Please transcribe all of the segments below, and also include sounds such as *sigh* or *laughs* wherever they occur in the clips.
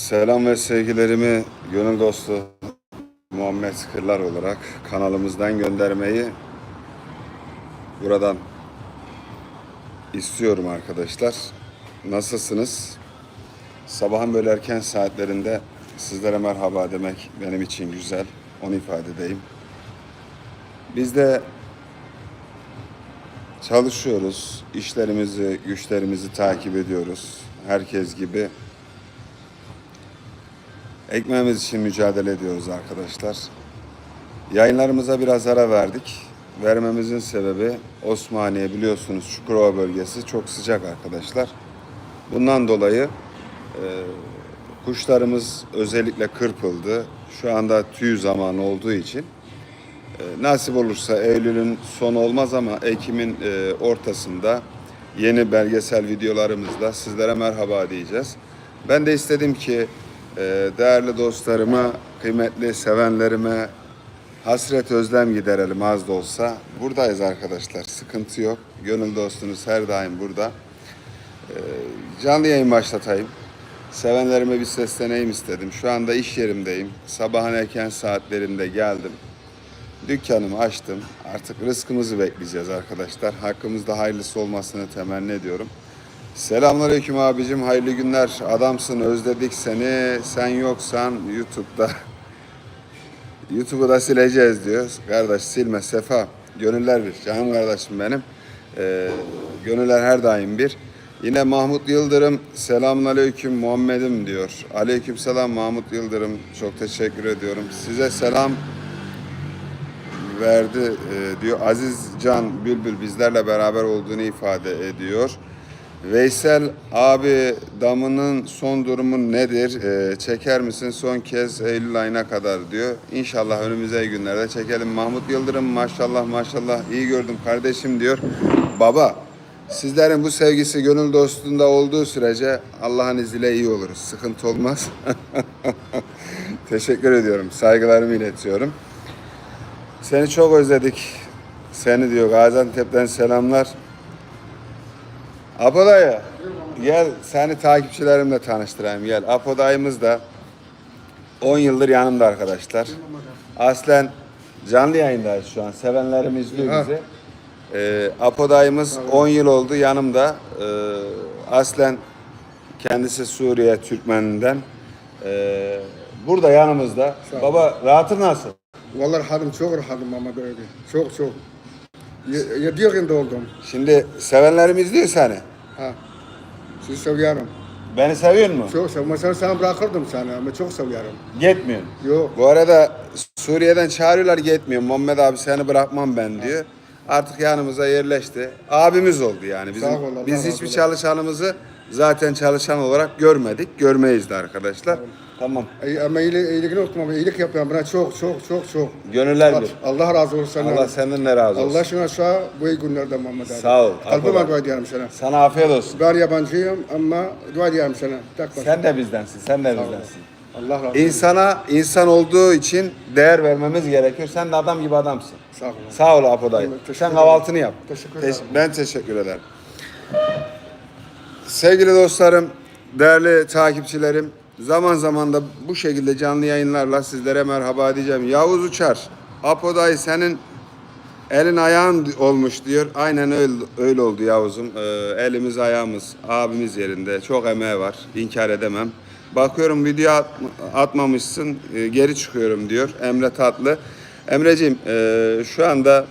Selam ve sevgilerimi gönül dostu Muhammed Kırlar olarak kanalımızdan göndermeyi buradan istiyorum arkadaşlar. Nasılsınız? Sabahın böyle erken saatlerinde sizlere merhaba demek benim için güzel. Onu ifade edeyim. Biz de çalışıyoruz. işlerimizi, güçlerimizi takip ediyoruz. Herkes gibi Ekmeğimiz için mücadele ediyoruz arkadaşlar. Yayınlarımıza biraz ara verdik. Vermemizin sebebi Osmaniye biliyorsunuz Çukurova bölgesi çok sıcak arkadaşlar. Bundan dolayı e, kuşlarımız özellikle kırpıldı. Şu anda tüy zamanı olduğu için e, nasip olursa Eylül'ün sonu olmaz ama Ekim'in e, ortasında yeni belgesel videolarımızla sizlere merhaba diyeceğiz. Ben de istedim ki değerli dostlarıma, kıymetli sevenlerime hasret özlem giderelim az da olsa. Buradayız arkadaşlar, sıkıntı yok. Gönül dostunuz her daim burada. E, canlı yayın başlatayım. Sevenlerime bir sesleneyim istedim. Şu anda iş yerimdeyim. Sabahın erken saatlerinde geldim. Dükkanımı açtım. Artık rızkımızı bekleyeceğiz arkadaşlar. Hakkımızda hayırlısı olmasını temenni ediyorum. Selamünaleyküm abicim. Hayırlı günler. Adamsın. Özledik seni. Sen yoksan YouTube'da *laughs* YouTube'u da sileceğiz diyor. Kardeş silme Sefa. Gönüller bir. Canım kardeşim benim. Ee, gönüller her daim bir. Yine Mahmut Yıldırım selamünaleyküm Muhammed'im diyor. Aleyküm selam Mahmut Yıldırım. Çok teşekkür ediyorum. Size selam verdi e, diyor. Aziz Can Bülbül bizlerle beraber olduğunu ifade ediyor. Veysel abi damının son durumu nedir? E, çeker misin son kez Eylül ayına kadar diyor. İnşallah önümüzdeki günlerde çekelim. Mahmut Yıldırım maşallah maşallah iyi gördüm kardeşim diyor. Baba sizlerin bu sevgisi gönül dostluğunda olduğu sürece Allah'ın izniyle iyi oluruz. Sıkıntı olmaz. *laughs* Teşekkür ediyorum. Saygılarımı iletiyorum. Seni çok özledik. Seni diyor Gaziantep'ten selamlar. Apo dayı gel seni takipçilerimle tanıştırayım gel. Apo dayımız da 10 yıldır yanımda arkadaşlar. Aslen canlı yayındayız şu an. Sevenlerim izliyor bizi. Ee, Apo dayımız 10 yıl oldu yanımda. Ee, aslen kendisi Suriye Türkmeninden. Ee, burada yanımızda. Baba rahatın nasıl? Vallahi rahatım çok rahatım ama böyle. Çok çok. Y- Yedi yılında oldum. Şimdi sevenlerim izliyor seni. Ha. Sizi seviyorum. Beni seviyor mu? Çok seviyorum. Mesela sana bırakırdım seni ama çok seviyorum. Gitmiyor. Yok. Bu arada Suriye'den çağırıyorlar gitmiyor. Muhammed abi seni bırakmam ben diyor. Artık yanımıza yerleşti. Abimiz oldu yani. Bizim, Sağ ol, Allah biz razı hiçbir olsun. çalışanımızı zaten çalışan olarak görmedik. Görmeyiz de arkadaşlar. Tamam. İyi, ama iyilik, iyilikini unutma. ama iyilik yapıyorum bana çok çok çok çok. Gönüller bir. Allah razı olsun senden. Allah senden de razı olsun. Allah şuna sağ bu iyi günlerde Muhammed abi. Sağ ol. Kalbime Allah. dua ediyorum sana. Sana afiyet olsun. Ben yabancıyım ama dua ediyorum sana. Başına. Sen de bizdensin. Sen de bizdensin. Allah razı olsun. İnsana insan olduğu için değer vermemiz gerekiyor. Sen de adam gibi adamsın. Sağ ol. Sağ ol Apo dayı. Teşekkür Sen ederim. kahvaltını yap. Teşekkür Teş- ederim. ben teşekkür ederim. Sevgili dostlarım, değerli takipçilerim, zaman zaman da bu şekilde canlı yayınlarla sizlere merhaba diyeceğim. Yavuz Uçar, Apo dayı senin elin ayağın olmuş diyor. Aynen öyle, öyle oldu Yavuz'um. Ee, elimiz ayağımız, abimiz yerinde. Çok emeği var, inkar edemem. Bakıyorum video at- atmamışsın, e, geri çıkıyorum diyor Emre Tatlı. Emreciğim, e, şu anda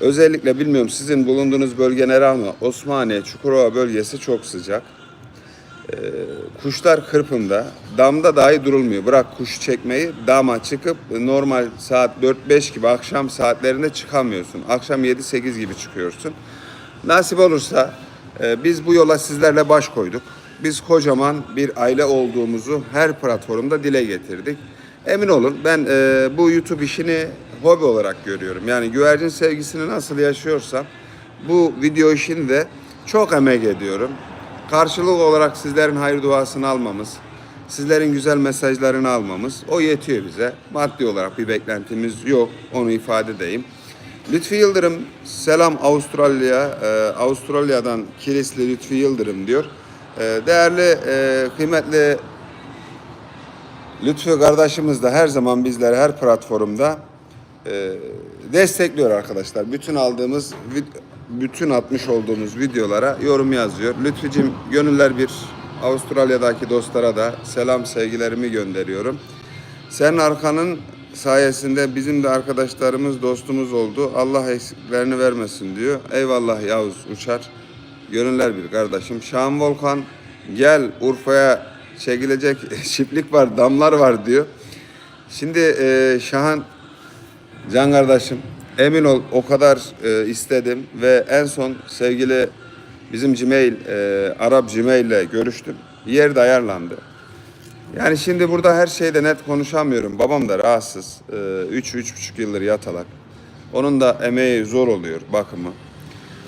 Özellikle bilmiyorum sizin bulunduğunuz bölge nere ama Osmaniye, Çukurova bölgesi çok sıcak. Ee, kuşlar kırpında, damda dahi durulmuyor. Bırak kuş çekmeyi, dama çıkıp normal saat 4-5 gibi akşam saatlerinde çıkamıyorsun. Akşam 7-8 gibi çıkıyorsun. Nasip olursa e, biz bu yola sizlerle baş koyduk. Biz kocaman bir aile olduğumuzu her platformda dile getirdik. Emin olun ben e, bu YouTube işini hobi olarak görüyorum. Yani güvercin sevgisini nasıl yaşıyorsam bu video işini de çok emek ediyorum. Karşılık olarak sizlerin hayır duasını almamız, sizlerin güzel mesajlarını almamız o yetiyor bize. Maddi olarak bir beklentimiz yok. Onu ifade edeyim. Lütfi Yıldırım selam Avustralya. Ee, Avustralya'dan Kilisli Lütfi Yıldırım diyor. Ee, değerli e, kıymetli Lütfü kardeşimiz de her zaman bizleri her platformda e, destekliyor arkadaşlar. Bütün aldığımız, bütün atmış olduğumuz videolara yorum yazıyor. Lütfücüm gönüller bir Avustralya'daki dostlara da selam sevgilerimi gönderiyorum. Senin arkanın sayesinde bizim de arkadaşlarımız, dostumuz oldu. Allah eksiklerini vermesin diyor. Eyvallah Yavuz Uçar. Gönüller bir kardeşim. Şahan Volkan gel Urfa'ya çekilecek *laughs* çiftlik var, damlar var diyor. Şimdi e, Şahan Can kardeşim emin ol o kadar e, istedim ve en son sevgili bizim Gmail, e, Arap Gmail ile görüştüm. Yer de ayarlandı. Yani şimdi burada her şeyde net konuşamıyorum. Babam da rahatsız. 3 üç, üç buçuk yıldır yatalak. Onun da emeği zor oluyor bakımı.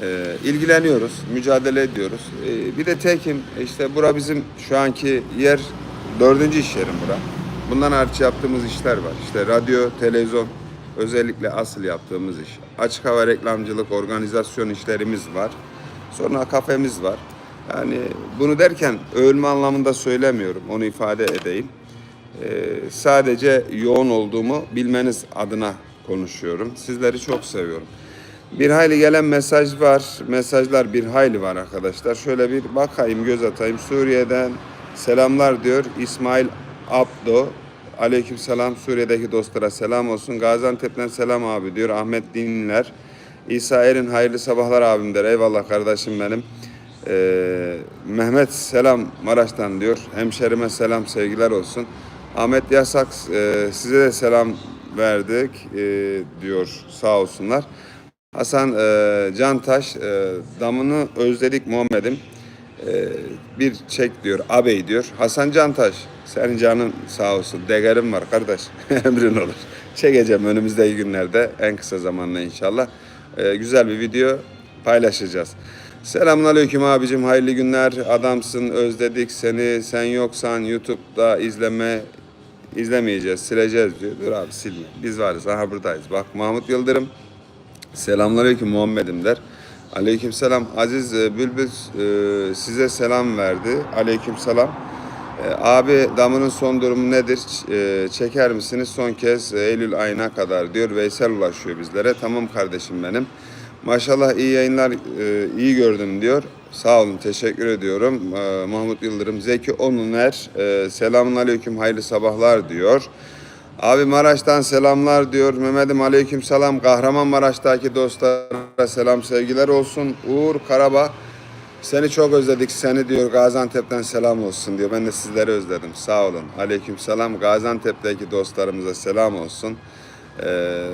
Ee, ilgileniyoruz, mücadele ediyoruz. Ee, bir de tekim işte bura bizim şu anki yer dördüncü iş yerim bura. Bundan hariç yaptığımız işler var. İşte radyo, televizyon özellikle asıl yaptığımız iş. Açık hava reklamcılık, organizasyon işlerimiz var. Sonra kafemiz var. Yani bunu derken övülme anlamında söylemiyorum. Onu ifade edeyim. Ee, sadece yoğun olduğumu bilmeniz adına konuşuyorum. Sizleri çok seviyorum. Bir hayli gelen mesaj var. Mesajlar bir hayli var arkadaşlar. Şöyle bir bakayım, göz atayım. Suriye'den selamlar diyor. İsmail Abdo. Aleyküm selam. Suriye'deki dostlara selam olsun. Gaziantep'ten selam abi diyor. Ahmet Dinler. İsa Erin hayırlı sabahlar abim der. Eyvallah kardeşim benim. Ee, Mehmet selam Maraş'tan diyor. Hemşerime selam sevgiler olsun. Ahmet Yasak e, size de selam verdik e, diyor sağ olsunlar. Hasan e, Cantaş e, damını özledik Muhammed'im. E, bir çek diyor abey diyor. Hasan Cantaş senin canın sağ olsun. Degerim var kardeş. *laughs* Emrin olur. Çekeceğim önümüzdeki günlerde en kısa zamanda inşallah. E, güzel bir video paylaşacağız. Selamun aleyküm abicim hayırlı günler adamsın özledik seni sen yoksan YouTube'da izleme izlemeyeceğiz sileceğiz diyor. Dur abi silme biz varız aha buradayız bak Mahmut Yıldırım Selamünaleyküm Muhammed'im der. Aleyküm selam. Aziz e, Bülbül e, size selam verdi. Aleyküm selam. E, Abi damının son durumu nedir? Çeker misiniz? Son kez Eylül ayına kadar diyor. Veysel ulaşıyor bizlere. Tamam kardeşim benim. Maşallah iyi yayınlar, iyi gördüm diyor. Sağ olun, teşekkür ediyorum. Mahmut Yıldırım, Zeki Onuner, selamun aleyküm, hayırlı sabahlar diyor. Abi Maraş'tan selamlar diyor. Mehmet'im aleyküm selam. Kahramanmaraş'taki dostlara selam sevgiler olsun. Uğur Karabağ seni çok özledik seni diyor Gaziantep'ten selam olsun diyor. Ben de sizleri özledim. Sağ olun. Aleyküm selam. Gaziantep'teki dostlarımıza selam olsun. Ee,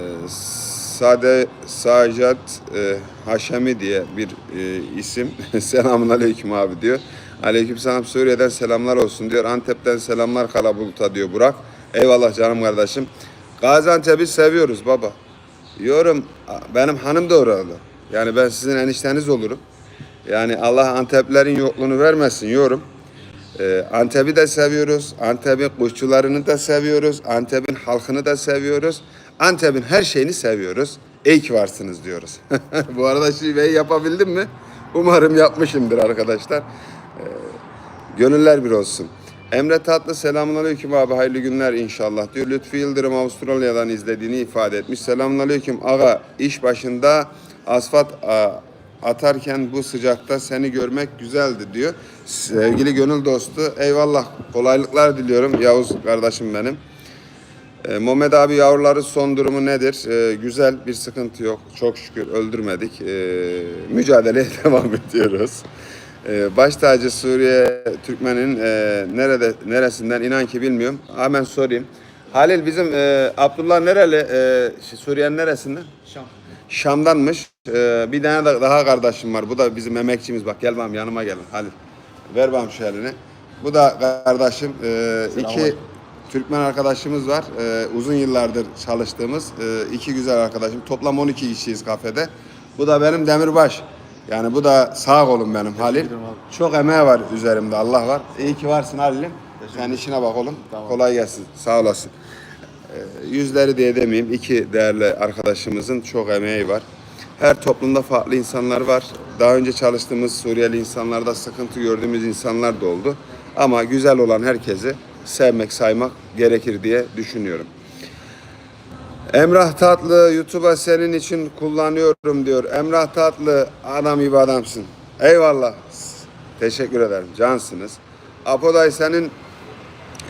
Sade Sacat e, Haşemi diye bir e, isim. *laughs* Selamun aleyküm abi diyor. Aleyküm selam Suriye'den selamlar olsun diyor. Antep'ten selamlar Kalabulut'a diyor Burak. Eyvallah canım kardeşim. Gaziantep'i seviyoruz baba. Yorum benim hanım da oralı. Yani ben sizin enişteniz olurum. Yani Allah Anteplerin yokluğunu vermesin yorum. Ee, Antep'i de seviyoruz. Antep'in kuşçularını da seviyoruz. Antep'in halkını da seviyoruz. Antep'in her şeyini seviyoruz. İyi ki varsınız diyoruz. *laughs* Bu arada şiveyi yapabildim mi? Umarım yapmışımdır arkadaşlar. Gönüller bir olsun. Emre Tatlı selamun aleyküm abi hayırlı günler inşallah diyor. Lütfi Yıldırım Avustralya'dan izlediğini ifade etmiş. Selamun aleyküm aga iş başında asfalt atarken bu sıcakta seni görmek güzeldi diyor. Sevgili gönül dostu eyvallah kolaylıklar diliyorum Yavuz kardeşim benim. E, Muhammed abi yavruları son durumu nedir? E, güzel bir sıkıntı yok. Çok şükür öldürmedik. E, mücadeleye *laughs* devam ediyoruz. E, baş tacı Suriye Türkmen'in e, nerede neresinden inan ki bilmiyorum. Hemen sorayım. Halil bizim e, Abdullah nereli? E, şey, Suriye'nin neresinden? Şam. Şam'danmış. E, bir tane de daha kardeşim var. Bu da bizim emekçimiz. Bak gel bakalım yanıma gelin. Halil. Ver bakalım şu elini. Bu da kardeşim. E, iki Türkmen arkadaşımız var. E, uzun yıllardır çalıştığımız e, iki güzel arkadaşım. Toplam 12 kişiyiz kafede. Bu da benim Demirbaş. Yani bu da sağ kolum benim Halil. Çok emeği var üzerimde Allah var. İyi ki varsın Halil'im. Sen işine bak oğlum. Kolay gelsin. Sağ olasın. Ee, yüzleri diye demeyeyim. iki değerli arkadaşımızın çok emeği var. Her toplumda farklı insanlar var. Daha önce çalıştığımız Suriyeli insanlarda sıkıntı gördüğümüz insanlar da oldu. Ama güzel olan herkesi sevmek, saymak gerekir diye düşünüyorum. Emrah Tatlı YouTube'a senin için kullanıyorum diyor. Emrah Tatlı adam gibi adamsın. Eyvallah. Teşekkür ederim. Cansınız. Apoday senin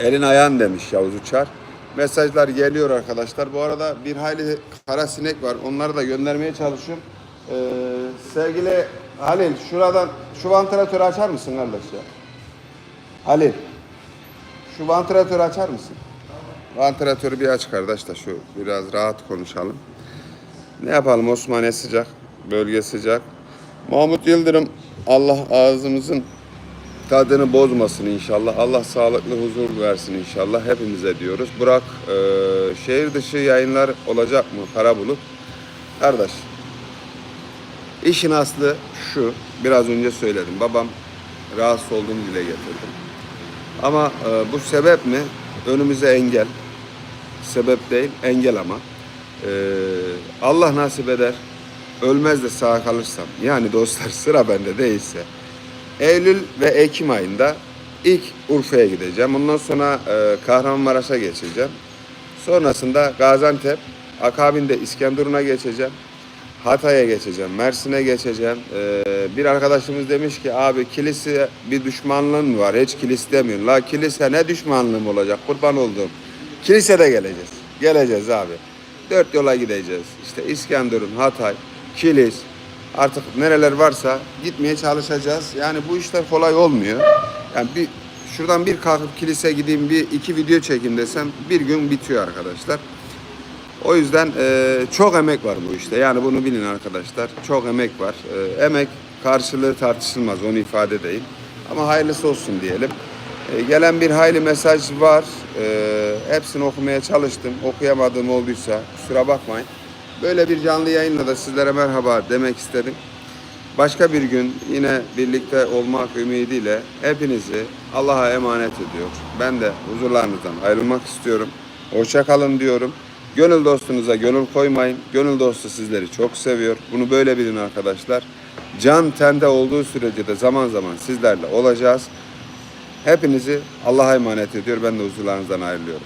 elin ayağın demiş Yavuz Uçar. Mesajlar geliyor arkadaşlar. Bu arada bir hayli kara sinek var. Onları da göndermeye çalışıyorum. Ee, sevgili Halil şuradan şu vantilatörü açar mısın kardeş ya? Halil şu vantilatörü açar mısın? Vantilatörü bir aç kardeş da şu biraz rahat konuşalım. Ne yapalım Osmaniye sıcak, bölge sıcak. Mahmut Yıldırım Allah ağzımızın tadını bozmasın inşallah. Allah sağlıklı huzur versin inşallah hepimize diyoruz. Burak e, şehir dışı yayınlar olacak mı Karabulut? Kardeş işin aslı şu biraz önce söyledim. Babam rahatsız olduğunu dile getirdim. Ama e, bu sebep mi? Önümüze engel. Sebep değil, engel ama. E, Allah nasip eder. Ölmez de sağ kalırsam. Yani dostlar *laughs* sıra bende değilse. Eylül ve Ekim ayında ilk Urfa'ya gideceğim. Ondan sonra e, Kahramanmaraş'a geçeceğim. Sonrasında Gaziantep, akabinde İskenderun'a geçeceğim. Hatay'a geçeceğim, Mersin'e geçeceğim. Ee, bir arkadaşımız demiş ki abi kilise bir düşmanlığın var? Hiç kilise demiyorsun. La kilise ne düşmanlığım olacak? Kurban olduğum. Kilisede geleceğiz. Geleceğiz abi. Dört yola gideceğiz. İşte İskenderun, Hatay, Kilis. Artık nereler varsa gitmeye çalışacağız. Yani bu işler kolay olmuyor. Yani bir şuradan bir kalkıp kilise gideyim bir iki video çekeyim desem bir gün bitiyor arkadaşlar. O yüzden e, çok emek var bu işte. Yani bunu bilin arkadaşlar. Çok emek var. E, emek karşılığı tartışılmaz. Onu ifade edeyim. Ama hayırlısı olsun diyelim. E, gelen bir hayli mesaj var. E, hepsini okumaya çalıştım. Okuyamadığım olduysa kusura bakmayın. Böyle bir canlı yayınla da sizlere merhaba demek istedim. Başka bir gün yine birlikte olmak ümidiyle hepinizi Allah'a emanet ediyor. Ben de huzurlarınızdan ayrılmak istiyorum. Hoşça kalın diyorum. Gönül dostunuza gönül koymayın. Gönül dostu sizleri çok seviyor. Bunu böyle bilin arkadaşlar. Can tende olduğu sürece de zaman zaman sizlerle olacağız. Hepinizi Allah'a emanet ediyor. Ben de huzurlarınızdan ayrılıyorum.